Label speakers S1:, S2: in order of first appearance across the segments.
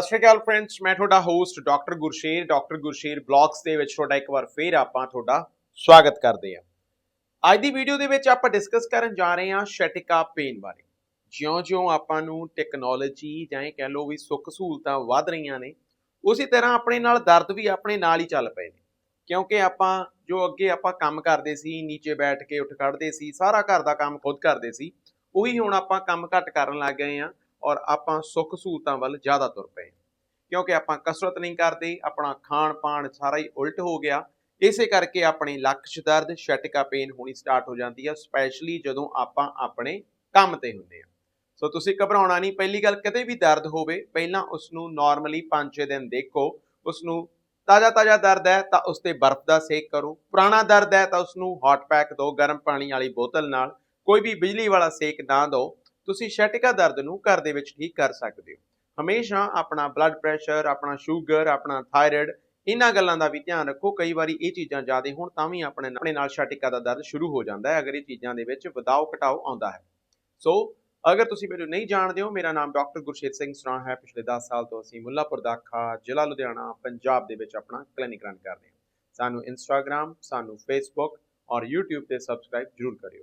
S1: ਸਤਿ ਸ਼੍ਰੀ ਅਕਾਲ ਫਰੈਂਡਸ ਮੈਂ ਤੁਹਾਡਾ host doctor Gursher doctor Gursher blogs ਦੇ ਵਿੱਚ ਤੁਹਾਡਾ ਇੱਕ ਵਾਰ ਫੇਰ ਆਪਾਂ ਤੁਹਾਡਾ ਸਵਾਗਤ ਕਰਦੇ ਹਾਂ ਅੱਜ ਦੀ ਵੀਡੀਓ ਦੇ ਵਿੱਚ ਆਪਾਂ ਡਿਸਕਸ ਕਰਨ ਜਾ ਰਹੇ ਹਾਂ ਸ਼ੈਟਿਕਾ ਪੇਨ ਬਾਰੇ ਜਿਉਂ-ਜਿਉਂ ਆਪਾਂ ਨੂੰ ਟੈਕਨੋਲੋਜੀ ਜਾਂ ਇਹ ਕਹਿ ਲਓ ਵੀ ਸੁੱਖ ਸਹੂਲਤਾਂ ਵੱਧ ਰਹੀਆਂ ਨੇ ਉਸੇ ਤਰ੍ਹਾਂ ਆਪਣੇ ਨਾਲ ਦਰਦ ਵੀ ਆਪਣੇ ਨਾਲ ਹੀ ਚੱਲ ਪਏ ਨੇ ਕਿਉਂਕਿ ਆਪਾਂ ਜੋ ਅੱਗੇ ਆਪਾਂ ਕੰਮ ਕਰਦੇ ਸੀ ਨੀਚੇ ਬੈਠ ਕੇ ਉੱਠ ਖੜਦੇ ਸੀ ਸਾਰਾ ਘਰ ਦਾ ਕੰਮ ਖੁਦ ਕਰਦੇ ਸੀ ਉਹੀ ਹੁਣ ਆਪਾਂ ਕੰਮ ਘੱਟ ਕਰਨ ਲੱਗ ਗਏ ਆਂ ਔਰ ਆਪਾਂ ਸੁੱਖ ਸਹੂਲਤਾਂ ਵੱਲ ਜ਼ਿਆਦਾ ਤੁਰ ਪਏ ਕਿਉਂਕਿ ਆਪਾਂ ਕਸਰਤ ਨਹੀਂ ਕਰਦੇ ਆਪਣਾ ਖਾਣ ਪਾਣ ਸਾਰਾ ਹੀ ਉਲਟ ਹੋ ਗਿਆ ਇਸੇ ਕਰਕੇ ਆਪਣੀ ਚ ਦਰਦ ਛਟਕਾ ਪੇਨ ਹੋਣੀ ਸਟਾਰਟ ਹੋ ਜਾਂਦੀ ਹੈ ਸਪੈਸ਼ਲੀ ਜਦੋਂ ਆਪਾਂ ਆਪਣੇ ਕੰਮ ਤੇ ਹੁੰਦੇ ਆ ਸੋ ਤੁਸੀਂ ਘਬਰਾਉਣਾ ਨਹੀਂ ਪਹਿਲੀ ਗੱਲ ਕਦੇ ਵੀ ਦਰਦ ਹੋਵੇ ਪਹਿਲਾਂ ਉਸ ਨੂੰ ਨਾਰਮਲੀ 5-6 ਦਿਨ ਦੇਖੋ ਉਸ ਨੂੰ ਤਾਜ਼ਾ ਤਾਜ਼ਾ ਦਰਦ ਹੈ ਤਾਂ ਉਸ ਤੇ ਬਰਫ਼ ਦਾ ਸੇਕ ਕਰੋ ਪੁਰਾਣਾ ਦਰਦ ਹੈ ਤਾਂ ਉਸ ਨੂੰ ਹੌਟ ਪੈਕ ਦੋ ਗਰਮ ਪਾਣੀ ਵਾਲੀ ਬੋਤਲ ਨਾਲ ਕੋਈ ਵੀ ਬਿਜਲੀ ਵਾਲਾ ਸੇਕ ਨਾ ਦਿਓ ਤੁਸੀਂ ਸ਼ਟਿਕਾ ਦਰਦ ਨੂੰ ਘਰ ਦੇ ਵਿੱਚ ਠੀਕ ਕਰ ਸਕਦੇ ਹੋ ਹਮੇਸ਼ਾ ਆਪਣਾ ਬਲੱਡ ਪ੍ਰੈਸ਼ਰ ਆਪਣਾ ਸ਼ੂਗਰ ਆਪਣਾ ਥਾਇਰਾਇਡ ਇਹਨਾਂ ਗੱਲਾਂ ਦਾ ਵੀ ਧਿਆਨ ਰੱਖੋ ਕਈ ਵਾਰੀ ਇਹ ਚੀਜ਼ਾਂ ਜ਼ਿਆਦਾ ਹੋਣ ਤਾਂ ਵੀ ਆਪਣੇ ਆਪਣੇ ਨਾਲ ਛਾਟਿਕਾ ਦਾ ਦਰਦ ਸ਼ੁਰੂ ਹੋ ਜਾਂਦਾ ਹੈ ਅਗਰ ਇਹ ਚੀਜ਼ਾਂ ਦੇ ਵਿੱਚ ਵਧਾਓ ਘਟਾਓ ਆਉਂਦਾ ਹੈ ਸੋ ਅਗਰ ਤੁਸੀਂ ਮੈਨੂੰ ਨਹੀਂ ਜਾਣਦੇ ਹੋ ਮੇਰਾ ਨਾਮ ਡਾਕਟਰ ਗੁਰਸ਼ੇਤ ਸਿੰਘ ਸਰਾਹ ਹੈ ਪਿਛਲੇ 10 ਸਾਲ ਤੋਂ ਅਸੀਂ ਮੁੱਲਾਪੁਰ ਦਾਖਾ ਜ਼ਿਲ੍ਹਾ ਲੁਧਿਆਣਾ ਪੰਜਾਬ ਦੇ ਵਿੱਚ ਆਪਣਾ ਕਲੀਨਿਕ ਰਨ ਕਰਦੇ ਹਾਂ ਸਾਨੂੰ ਇੰਸਟਾਗ੍ਰam ਸਾਨੂੰ ਫੇਸਬੁੱਕ ਔਰ YouTube ਤੇ ਸਬਸਕ੍ਰਾਈਬ ਜਰੂਰ ਕਰਿਓ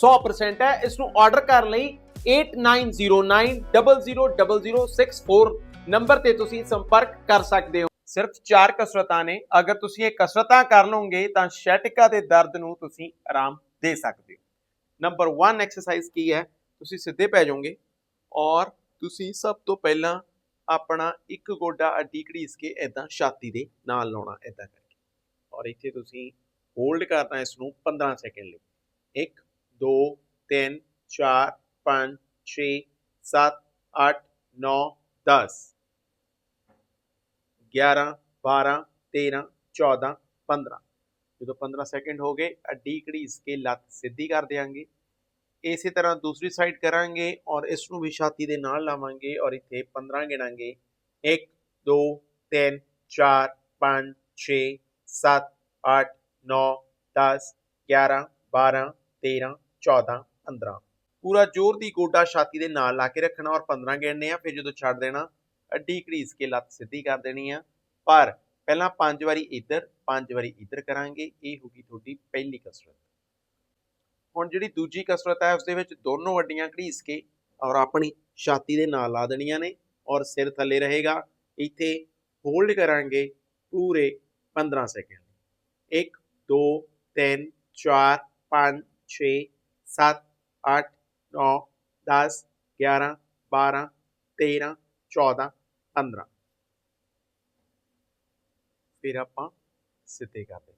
S1: 100% ਹੈ ਇਸ ਨੂੰ ਆਰਡਰ ਕਰਨ ਲਈ 8909000064 ਨੰਬਰ ਤੇ ਤੁਸੀਂ ਸੰਪਰਕ ਕਰ ਸਕਦੇ ਹੋ ਸਿਰਫ ਚਾਰ ਕਸਰਤਾਂ ਨੇ ਅਗਰ ਤੁਸੀਂ ਇਹ ਕਸਰਤਾਂ ਕਰ ਲਓਗੇ ਤਾਂ ਸ਼ੈਟਿਕਾ ਦੇ ਦਰਦ ਨੂੰ ਤੁਸੀਂ ਆਰਾਮ ਦੇ ਸਕਦੇ ਹੋ ਨੰਬਰ 1 ਐਕਸਰਸਾਈਜ਼ ਕੀ ਹੈ ਤੁਸੀਂ ਸਿੱਧੇ ਪੈ ਜਾਓਗੇ ਔਰ ਤੁਸੀਂ ਸਭ ਤੋਂ ਪਹਿਲਾਂ ਆਪਣਾ ਇੱਕ ਗੋਡਾ ਅੱਡੀ ਘੜੀਸ ਕੇ ਐਦਾਂ ਛਾਤੀ ਦੇ ਨਾਲ ਲਾਉਣਾ ਐਦਾਂ ਕਰਕੇ ਔਰ ਇੱਥੇ ਤੁਸੀਂ ਹੋਲਡ ਕਰਨਾ ਇਸ ਨੂੰ 15 ਸੈਕਿੰਡ ਲਈ 1 ਦੋ ਤਿੰਨ ਚਾਰ ਪੰਜ 6 7 8 9 10 11 12 13 14 15 ਜਦੋਂ 15 ਸੈਕਿੰਡ ਹੋ ਗਏ ਅੱਡੀ ਘੜੀਸ ਕੇ ਲੱਤ ਸਿੱਧੀ ਕਰ ਦੇਾਂਗੇ ਇਸੇ ਤਰ੍ਹਾਂ ਦੂਸਰੀ ਸਾਈਡ ਕਰਾਂਗੇ ਔਰ ਇਸ ਨੂੰ ਵੀ ਛਾਤੀ ਦੇ ਨਾਲ ਲਾਵਾਂਗੇ ਔਰ ਇੱਥੇ 15 ਗਿਣਾਂਗੇ 1 2 3 4 5 6 7 8 9 10 11 12 13 14 15 ਪੂਰਾ ਜ਼ੋਰ ਦੀ ਗੋਡਾ ਛਾਤੀ ਦੇ ਨਾਲ ਲਾ ਕੇ ਰੱਖਣਾ ਔਰ 15 ਗਿਣਨੇ ਆ ਫਿਰ ਜਦੋਂ ਛੱਡ ਦੇਣਾ ਅੱਡੀ ਕਰੀਸ ਕੇ ਲੱਤ ਸਿੱਧੀ ਕਰ ਦੇਣੀ ਆ ਪਰ ਪਹਿਲਾਂ 5 ਵਾਰੀ ਇੱਧਰ 5 ਵਾਰੀ ਇੱਧਰ ਕਰਾਂਗੇ ਇਹ ਹੋਗੀ ਤੁਹਾਡੀ ਪਹਿਲੀ ਕਸਰਤ ਹੁਣ ਜਿਹੜੀ ਦੂਜੀ ਕਸਰਤ ਹੈ ਉਸ ਦੇ ਵਿੱਚ ਦੋਨੋਂ ਅੱਡੀਆਂ ਘੜੀਸ ਕੇ ਔਰ ਆਪਣੀ ਛਾਤੀ ਦੇ ਨਾਲ ਲਾ ਦੇਣੀਆਂ ਨੇ ਔਰ ਸਿਰ ਥੱਲੇ ਰਹੇਗਾ ਇੱਥੇ ਹੋਲਡ ਕਰਾਂਗੇ ਪੂਰੇ 15 ਸੈਕਿੰਡ 1 2 3 4 5 6 7 8 9 10 11 12 13 14 15 ਫਿਰ ਆਪਾਂ ਸਿੱਧੇ ਕਰਦੇ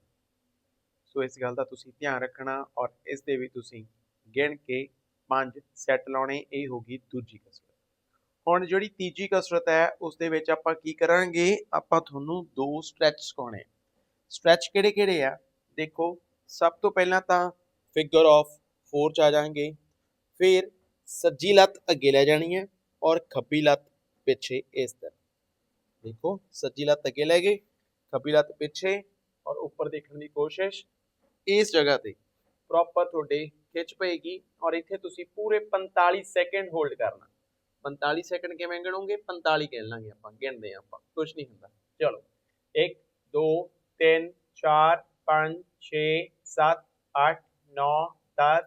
S1: ਸੋ ਇਸ ਗੱਲ ਦਾ ਤੁਸੀਂ ਧਿਆਨ ਰੱਖਣਾ ਔਰ ਇਸ ਦੇ ਵੀ ਤੁਸੀਂ ਗਿਣ ਕੇ ਪੰਜ ਸੈੱਟ ਲਾਉਣੇ ਇਹ ਹੋਗੀ ਦੂਜੀ ਕਸਰਤ ਹੁਣ ਜਿਹੜੀ ਤੀਜੀ ਕਸਰਤ ਹੈ ਉਸ ਦੇ ਵਿੱਚ ਆਪਾਂ ਕੀ ਕਰਾਂਗੇ ਆਪਾਂ ਤੁਹਾਨੂੰ ਦੋ ਸਟ੍ਰੈਚ ਸਿਖਾਉਣੇ ਸਟ੍ਰੈਚ ਕਿਹੜੇ ਕਿਹੜੇ ਆ ਦੇਖੋ ਸਭ ਤੋਂ ਪਹਿਲਾਂ ਤਾਂ ਫਿਗਰ ਆਫ फोर च आ जाएंगे फिर सज्जी लत अगे लै जानी है और खब्बी लत्त पिछे इस तरह देखो सज्जी लत्त अगे लै गए खब्बी लत पिछे और उपर देखने की कोशिश इस जगह पर प्रॉपर थोड़े खिच पेगी और इतने तुम पूरे पंताली सैकेंड होल्ड करना पंताली सैकेंड किमें गिणोंगे पंताली गिन लेंगे आप गिणते हैं आप कुछ नहीं होंगे चलो एक दो तीन चार पाँच छ सत अठ नौ दस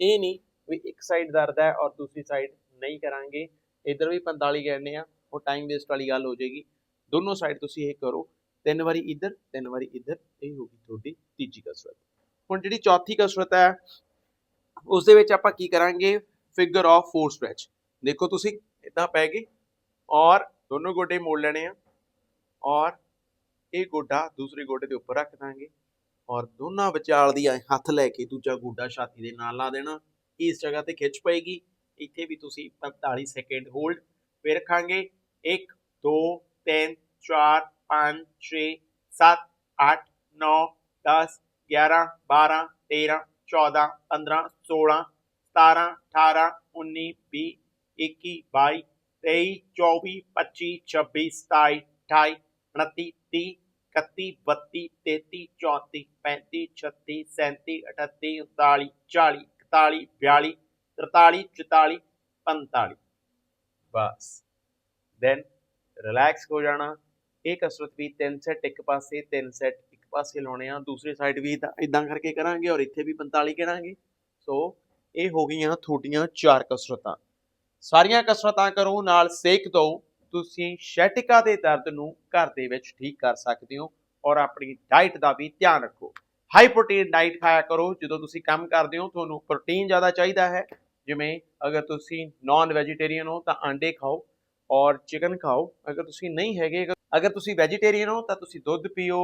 S1: ਇਹ ਨਹੀਂ ਵੀ ਇੱਕ ਸਾਈਡ ਦਰਦ ਹੈ ਔਰ ਦੂਸਰੀ ਸਾਈਡ ਨਹੀਂ ਕਰਾਂਗੇ ਇਧਰ ਵੀ 45 ਕਹਿੰਦੇ ਆ ਉਹ ਟਾਈਮ ਵੇਸਟ ਵਾਲੀ ਗੱਲ ਹੋ ਜਾਏਗੀ ਦੋਨੋਂ ਸਾਈਡ ਤੁਸੀਂ ਇਹ ਕਰੋ ਤਿੰਨ ਵਾਰੀ ਇਧਰ ਤਿੰਨ ਵਾਰੀ ਇਧਰ ਇਹ ਹੋ ਗਈ ਤੁਹਾਡੀ ਤੀਜੀ ਕਸਰਤ ਹੁਣ ਜਿਹੜੀ ਚੌਥੀ ਕਸਰਤ ਹੈ ਉਸ ਦੇ ਵਿੱਚ ਆਪਾਂ ਕੀ ਕਰਾਂਗੇ ਫਿਗਰ ਆਫ 4 ਸਟ੍ਰੈਚ ਦੇਖੋ ਤੁਸੀਂ ਇਦਾਂ ਪੈ ਗਏ ਔਰ ਦੋਨੋਂ ਗੋਡੇ ਮੋੜ ਲੈਣੇ ਆ ਔਰ ਇਹ ਗੋਡਾ ਦੂਸਰੇ ਗੋਡੇ ਦੇ ਉੱਪਰ ਰੱਖ ਦਾਂਗੇ ਔਰ ਦੋਨਾਂ ਵਿਚਾਲ ਦੀ ਹੱਥ ਲੈ ਕੇ ਦੂਜਾ ਗੋਡਾ ਛਾਤੀ ਦੇ ਨਾਲ ਲਾ ਦੇਣਾ ਇਸ ਜਗ੍ਹਾ ਤੇ ਖਿੱਚ ਪਏਗੀ ਇੱਥੇ ਵੀ ਤੁਸੀਂ 45 ਸੈਕਿੰਡ ਹੋਲਡ ਫਿਰ ਰੱਖਾਂਗੇ 1 2 3 4 5 6 7 8 9 10 11 12 13 14 15 16 17 18 19 20 21 22 23 24 25 26 27 28 29 30 32 33 34 35 36 37 38 39 40 41 42 43 44 45 ਬਸ ਦੈਨ ਰਿਲੈਕਸ ਹੋ ਜਾਣਾ ਇਹ ਕਸਰਤ ਵੀ 3 ਸੈਟ ਇੱਕ ਪਾਸੇ 3 ਸੈਟ ਇੱਕ ਪਾਸੇ ਲਾਉਣੇ ਆ ਦੂਸਰੀ ਸਾਈਡ ਵੀ ਇਦਾਂ ਕਰਕੇ ਕਰਾਂਗੇ ਔਰ ਇੱਥੇ ਵੀ 45 ਕਰਾਂਗੇ ਸੋ ਇਹ ਹੋ ਗਈਆਂ ਤੁਹਾਡੀਆਂ ਚਾਰ ਕਸਰਤਾਂ ਸਾਰੀਆਂ ਕਸਰਤਾਂ ਕਰੋ ਨਾਲ ਸੇਕ ਦਿਓ ਤੁਸੀਂ ਸ਼ੈਟਿਕਾ ਦੇ ਦਰਦ ਨੂੰ ਘਰ ਦੇ ਵਿੱਚ ਠੀਕ ਕਰ ਸਕਦੇ ਹੋ ਔਰ ਆਪਣੀ ਡਾਈਟ ਦਾ ਵੀ ਧਿਆਨ ਰੱਖੋ ਹਾਈ ਪ੍ਰੋਟੀਨ ਡਾਈਟ ਖਾਇਆ ਕਰੋ ਜਦੋਂ ਤੁਸੀਂ ਕੰਮ ਕਰਦੇ ਹੋ ਤੁਹਾਨੂੰ ਪ੍ਰੋਟੀਨ ਜ਼ਿਆਦਾ ਚਾਹੀਦਾ ਹੈ ਜਿਵੇਂ ਅਗਰ ਤੁਸੀਂ ਨਾਨ ਵੈਜੀਟੇਰੀਅਨ ਹੋ ਤਾਂ ਆਂਡੇ ਖਾਓ ਔਰ ਚਿਕਨ ਖਾਓ ਅਗਰ ਤੁਸੀਂ ਨਹੀਂ ਹੈਗੇ ਅਗਰ ਤੁਸੀਂ ਵੈਜੀਟੇਰੀਅਨ ਹੋ ਤਾਂ ਤੁਸੀਂ ਦੁੱਧ ਪੀਓ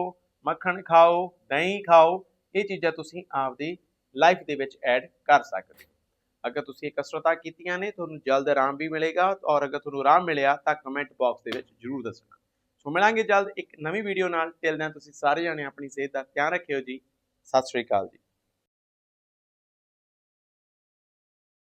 S1: ਮੱਖਣ ਖਾਓ ਦਹੀਂ ਖਾਓ ਇਹ ਚੀਜ਼ਾਂ ਤੁਸੀਂ ਆਪਦੀ ਲਾਈਫ ਦੇ ਵਿੱਚ ਐਡ ਕਰ ਸਕਦੇ ਹੋ ਅਗਰ ਤੁਸੀਂ ਕਸਰਤਾਂ ਕੀਤੀਆਂ ਨੇ ਤੁਹਾਨੂੰ ਜਲਦ ਆਰਾਮ ਵੀ ਮਿਲੇਗਾ ਔਰ ਅਗਰ ਤੁਹਾਨੂੰ ਆਰਾਮ ਮਿਲਿਆ ਤਾਂ ਕਮੈਂਟ ਬਾਕਸ ਦੇ ਵਿੱਚ ਜਰੂਰ ਦੱਸਣਾ ਸੋ ਮਿਲਾਂਗੇ ਜਲਦ ਇੱਕ ਨਵੀਂ ਵੀਡੀਓ ਨਾਲ ਟਿਲ ਦੈਨ ਤੁਸੀਂ ਸਾਰੇ ਜਾਣੇ ਆਪਣੀ ਸਿਹਤ ਦਾ ਧਿਆਨ ਰੱਖਿਓ ਜੀ ਸਤਿ ਸ੍ਰੀ ਅਕਾਲ ਜੀ